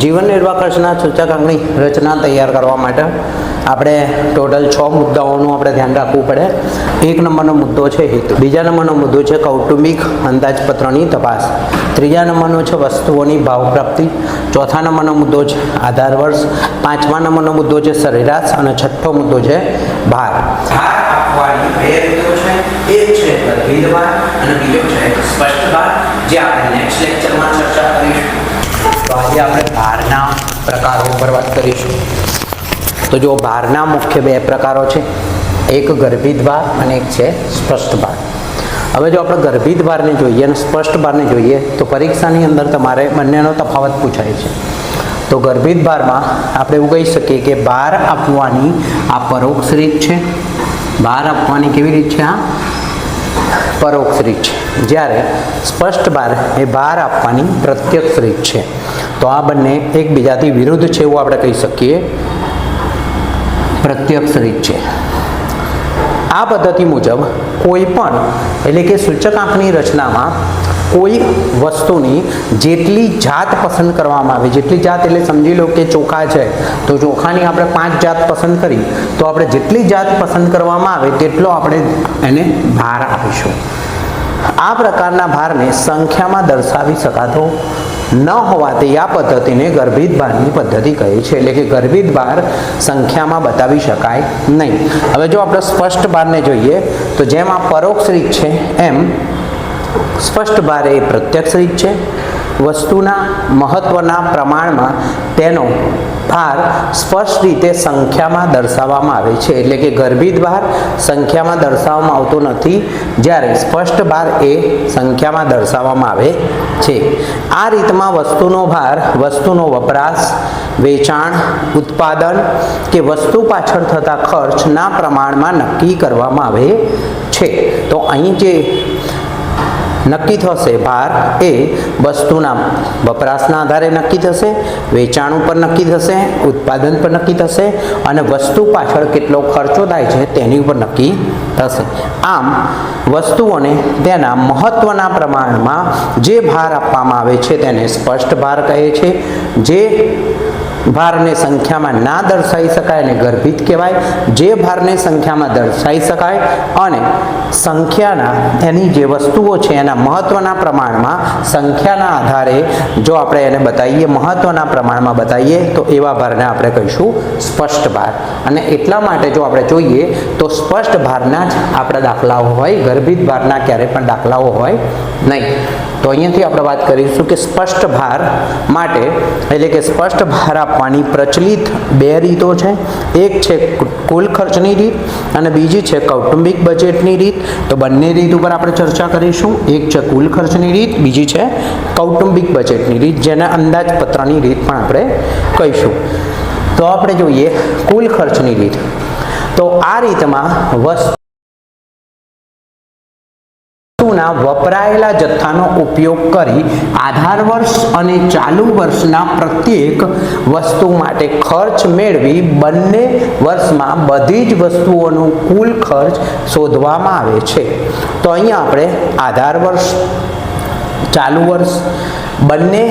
જીવન નિર્વાહ ખર્ચના સૂચકાંકની રચના તૈયાર કરવા માટે આપણે ટોટલ છ મુદ્દાઓનું આપણે ધ્યાન રાખવું પડે. એક નંબરનો મુદ્દો છે હેતુ. બીજા નંબરનો મુદ્દો છે કૌટુંબિક અંદાજપત્રની તપાસ. ત્રીજા નંબરનો છે વસ્તુઓની ભાવ પ્રાપ્તિ ચોથા નંબરનો મુદ્દો છે આધાર વર્ષ. પાંચમા નંબરનો મુદ્દો છે સરેરાશ અને છઠ્ઠો મુદ્દો છે ભાર. ભાર આપવાની એક છે અને બીજો છે સ્પષ્ટ ભાર જે આપણે નેક્સ્ટ લેક્ચરમાં ચર્ચા કરીશું. તો આજે આપણે ભારના પ્રકારો ઉપર વાત કરીશું. તો જો ભારના મુખ્ય બે પ્રકારો છે, એક ગર્ભિત ભાર અને એક છે સ્પષ્ટ ભાર હવે જો આપણે ગર્ભિત ભારને જોઈએ અને સ્પષ્ટ ભારને જોઈએ, તો પરીક્ષાની અંદર તમારે બંનેનો તફાવત પૂછાય છે. તો ગર્ભિત ભારમાં આપણે એવું કહી શકીએ કે ભાર આપવાની આ પરોક્ષ રીત છે. ભાર આપવાની કેવી રીત છે આ? પરોક્ષ રીત છે. જ્યારે સ્પષ્ટ ભાર એ ભાર આપવાની પ્રત્યક્ષ રીત છે. તો આ બંને એકબીજાથી વિરુદ્ધ છે એવું આપણે કહી શકીએ. પ્રત્યક્ષ રીત છે. આ પદ્ધતિ મુજબ કોઈ પણ, એટલે કે સૂચકાંકની રચનામાં કોઈ વસ્તુની જેટલી જાત પસંદ કરવામાં આવે, જેટલી જાત એટલે સમજી લો કે ચોખા છે, તો ચોખાની આપણે પાંચ જાત પસંદ કરી, તો આપણે જેટલી જાત પસંદ કરવામાં આવે તેટલો આપણે એને ભાર આપીશું. આ પ્રકારના ભારને સંખ્યામાં દર્શાવી શકાતો ન હોવાથી આ પદ્ધતિને ગર્ભિત ભારની પદ્ધતિ કહે છે. એટલે કે ગર્ભિત ભાર સંખ્યામાં બતાવી શકાય નહીં. હવે જો આપણે સ્પષ્ટ ભારને જોઈએ, તો જેમ આ પરોક્ષ રીત છે, એમ સ્પષ્ટ બાર એ પ્રત્યક્ષ રીત છે. વસ્તુના મહત્વના પ્રમાણમાં તેનો ભાર સ્પષ્ટ રીતે સંખ્યામાં દર્શાવવામાં આવે છે. એટલે કે ગર્ભિત ભાર સંખ્યામાં દર્શાવવામાં આવતો નથી. જ્યારે સ્પષ્ટ ભાર એ સંખ્યામાં દર્શાવવામાં આવે છે. આ રીતમાં વસ્તુનો ભાર, વસ્તુનો વપરાશ, વેચાણ, ઉત્પાદન કે વસ્તુ પાછળ થતા ખર્ચના પ્રમાણમાં નક્કી કરવામાં આવે છે. તો અહીં જે નક્કી થશે. ભાર એ વસ્તુના વપરાશના આધારે નક્કી થશે, વેચાણ ઉપર નક્કી થશે, ઉત્પાદન પર નક્કી થશે અને વસ્તુ પાછળ કેટલો ખર્ચો થાય છે તેની ઉપર નક્કી થશે. આમ, વસ્તુઓને તેના મહત્વના પ્રમાણમાં જે ભાર આપવામાં આવે છે તેને સ્પષ્ટ ભાર કહે છે. જે ભારને સંખ્યામાં ના દર્શાવી શકાય અને ગર્ભિત કહેવાય. જે ભારને સંખ્યામાં દર્શાવી શકાય અને સંખ્યાના એની જે વસ્તુઓ છે એના મહત્વના પ્રમાણમાં સંખ્યાના આધારે જો આપણે એને બતાવીએ, મહત્વના પ્રમાણમાં બતાવીએ, તો એવા ભારને આપણે કહીશું સ્પષ્ટ ભાર. અને એટલા માટે જો આપણે જોઈએ, તો સ્પષ્ટ ભારના જ આપણા દાખલાઓ હોય, ગર્ભિત ભારના ક્યારે પણ દાખલાઓ હોય નહીં. તો અહીંયાથી આપણે વાત કરીશું કે સ્પષ્ટ ભાર માટે, એટલે કે સ્પષ્ટ ભાર આપવાની પ્રચલિત બે રીતો છે. એક છે કુલ ખર્ચની રીત અને બીજી છે કૌટુંબિક બજેટની રીત. તો બંને રીત ઉપર આપણે ચર્ચા કરીશું. એક છે કુલ ખર્ચની રીત, બીજી છે કૌટુંબિક બજેટની રીત, જેને અંદાજપત્રની રીત પણ આપણે કહીશું. તો આપણે જોઈએ કુલ ખર્ચની રીત. તો આ રીતમાં વસ્તુ વસ્તુના વપરાયેલા જથ્થાનો ઉપયોગ કરી આધાર વર્ષ અને ચાલુ વર્ષના પ્રત્યેક વસ્તુ માટે ખર્ચ મેળવી બંને વર્ષમાં બધી જ વસ્તુઓનો કુલ ખર્ચ શોધવામાં આવે છે. તો અહીંયા આપણે આધાર વર્ષ, ચાલુ વર્ષ બંને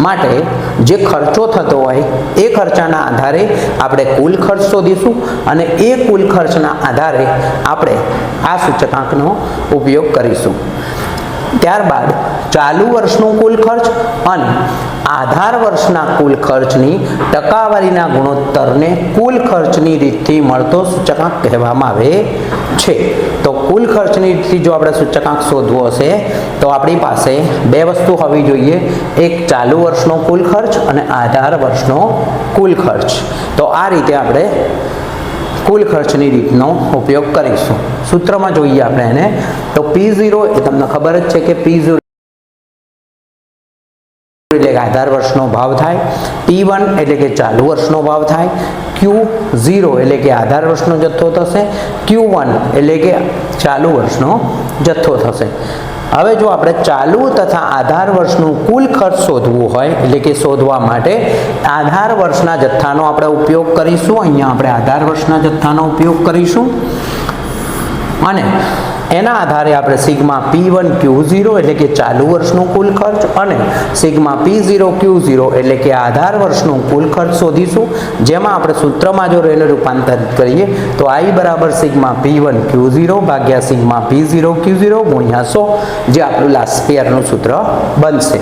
માટે જે ખર્ચો થતો હોય એ ખર્ચાના આધારે આપણે કુલ ખર્ચ શોધીશું અને એ કુલ ખર્ચના આધારે આપણે આ સૂચકાંકનો ઉપયોગ કરીશું. ત્યારબાદ ચાલુ વર્ષનું કુલ ખર્ચ અને આધાર વર્ષના કુલ ખર્ચની ટકાવારીના ગુણોત્તરને કુલ ખર્ચની રીતથી મળતો સૂચકાંક કહેવામાં આવે છે. તો કુલ ખર્ચની જો આપણે સૂચકાંક શોધવો હશે, તો આપણી પાસે બે વસ્તુ હોવી જોઈએ. એક ચાલુ વર્ષનો કુલ ખર્ચ અને આધાર વર્ષનો કુલ ખર્ચ. તો આ રીતે આપણે કુલ ખર્ચની રીતનો ઉપયોગ કરીશું. સૂત્રમાં જોઈએ આપણે એને. તો પી ઝીરો એ તમને ખબર જ છે કે પી એટલે આધાર વર્ષનો ભાવ થાય પી વન એટલે કે ચાલુ વર્ષનો ભાવ થાય ક્યુ ઝીરો એટલે કે આધાર વર્ષનો જથ્થો થશે ક્યુ વન એટલે કે ચાલુ વર્ષનો જથ્થો થશે. હવે જો આપણે ચાલુ તથા આધાર વર્ષનું કુલ ખર્ચ શોધવું હોય, એટલે કે શોધવા માટે આધાર વર્ષના જથ્થાનો આપણે ઉપયોગ કરીશું, અહીંયા આપણે આધાર વર્ષના જથ્થાનો ઉપયોગ કરીશું. અને એના આધારે આપણે sigma P one Q zero એટલે કે ચાલુ વર્ષનો કુલ ખર્ચ અને sigma P zero Q zero એટલે કે આધાર વર્ષનો કુલ ખર્ચ શોધીશું. જેમાં આપણે સૂત્રમાં જો એને રૂપાંતરિત કરીએ, તો આઈ બરાબર sigma P one Q zero ભાગ્યા sigma P zero Q zero ગુણ્યા સો, જે આપણું લાસ્ટ પેયરનું સૂત્ર બનશે.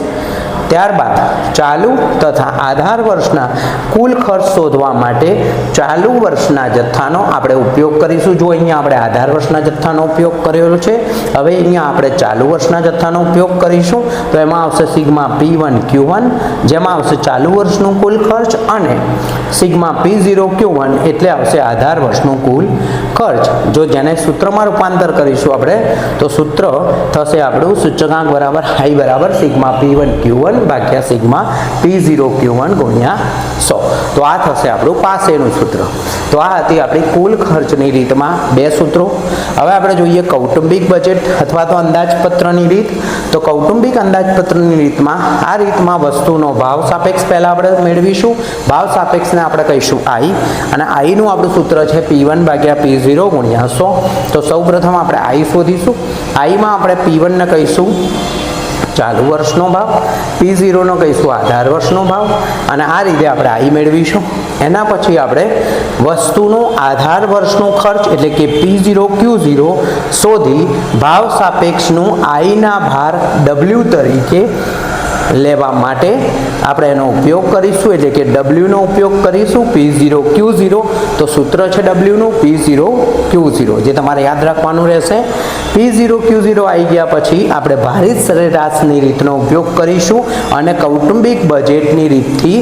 ત્યારબાદ ચાલુ તથા આધાર વર્ષના કુલ ખર્ચ શોધવા માટે ચાલુ વર્ષના જથ્થાનો આપણે ઉપયોગ કરીશું. જો અહીંયા આપણે આધાર વર્ષના જથ્થાનો ઉપયોગ કરેલો છે, હવે અહીંયા આપણે ચાલુ વર્ષના જથ્થાનો ઉપયોગ કરીશું. તો એમાં આવશે sigma P one Q one, જેમાં આવશે ચાલુ વર્ષનું કુલ ખર્ચ અને sigma P zero Q one એટલે આવશે આધાર વર્ષનું કુલ ખર્ચ. જો જેને સૂત્રમાં રૂપાંતર કરીશું આપણે, તો સૂત્ર થશે આપણું સૂચકાંક બરાબર હાઈ બરાબર sigma P one Q one ભાગ્યા sigma P zero Q one ગુણ્યા સો. તો આ થશે આપણું પાસેનું સૂત્ર. તો આ હતી આપણી કુલ ખર્ચની રીતમાં બે સૂત્રો. હવે આપણે જોઈએ કૌટુંબિક બજેટ અથવા તો અંદાજપત્રની રીત. તો કૌટુંબિક અંદાજપત્રની રીતમાં આ રીતમાં વસ્તુનો ભાવ સાપેક્ષ પહેલાં આપણે મેળવીશું. ભાવ સાપેક્ષને આપણે કહીશું આઈ અને આઈનું આપણું સૂત્ર છે પી વન ભાગ્યા પી ઝીરો ગુણ્યા સો. તો સૌ પ્રથમ આપણે આઈ શોધીશું. આઈમાં આપણે પી વનને કહીશું. ચાલુ વર્ષનો ભાવ પી ઝીરોનો કહીશું આધાર વર્ષનો ભાવ, અને આ રીતે આપણે આઈ મેળવીશું. એના પછી આપણે વસ્તુનો આધાર વર્ષનો ખર્ચ, એટલે કે પી ઝીરો ક્યુ ઝીરો શોધી ભાવ સાપેક્ષનું આઈના ભાર ડબલ્યુ તરીકે લેવા માટે આપણે એનો ઉપયોગ કરીશું. એટલે કે ડબલ્યુનો ઉપયોગ કરીશું પી ઝીરો ક્યુ ઝીરો તો સૂત્ર છે ડબલ્યુનું પી ઝીરો ક્યુ ઝીરો જે તમારે યાદ રાખવાનું રહેશે. પી ઝીરો ક્યુ ઝીરો આવી ગયા પછી આપણે ભારિત સરેરાશની રીતનો ઉપયોગ કરીશું અને કૌટુંબિક બજેટની રીતથી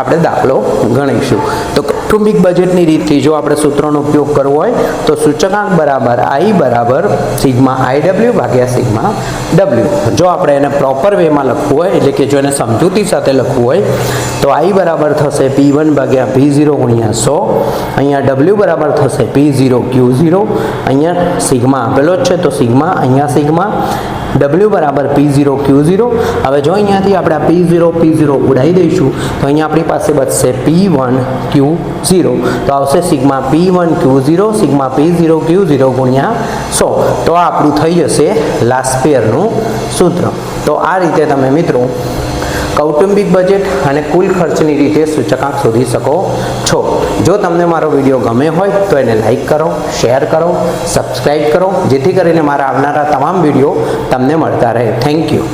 આપણે દાખલો ગણીશું. તો કૌટુંબિક બજેટની રીતથી જો આપણે સૂત્રનો ઉપયોગ કરવો હોય, તો સૂચકાંક બરાબર આઈ બરાબર સિગ્મા આઈ ડબલ્યુ ભાગ્યા સિગ્મા ડબલ્યુ. જો આપણે એને પ્રોપર વેમાં લખવું હોય, એટલે કે જો એને સમજૂતી સાથે લખવું હોય, તો આઈ બરાબર થશે પી વન ભાગ્યા પી ઝીરો ગુણ્યા સો. અહીંયા ડબલ્યુ બરાબર થશે પી ઝીરો ક્યુ ઝીરો. અહીંયા સિગ્મા આપેલો જ છે, તો સિગ્મા અહીંયા સિગ્મા. ડબલ્યુ બરાબર પી ઝીરો ક્યુ ઝીરો. હવે જો અહીંયાથી આપણે પી ઝીરો પી ઝીરો ઉડાવી દઈશું, તો અહીંયા આપણી પાસે બચશે પી વન ક્યુ ઝીરો. તો આવશે sigma P one Q zero, sigma P zero, Q zero ગુણ્યા સો. તો આ આપણું થઈ જશે લાસ્ટ પેયરનું સૂત્ર. તો આ રીતે તમે મિત્રો કૌટુંબિક બજેટ અને કુલ ખર્ચની રીતે સૂચકાંક શોધી શકો છો. જો તમને મારો વીડિયો ગમે હોય તો એને લાઈક કરો શેર કરો સબસ્ક્રાઈબ કરો. જેથી કરીને મારા આવનારા તમામ વીડિયો તમને મળતા રહે. Thank you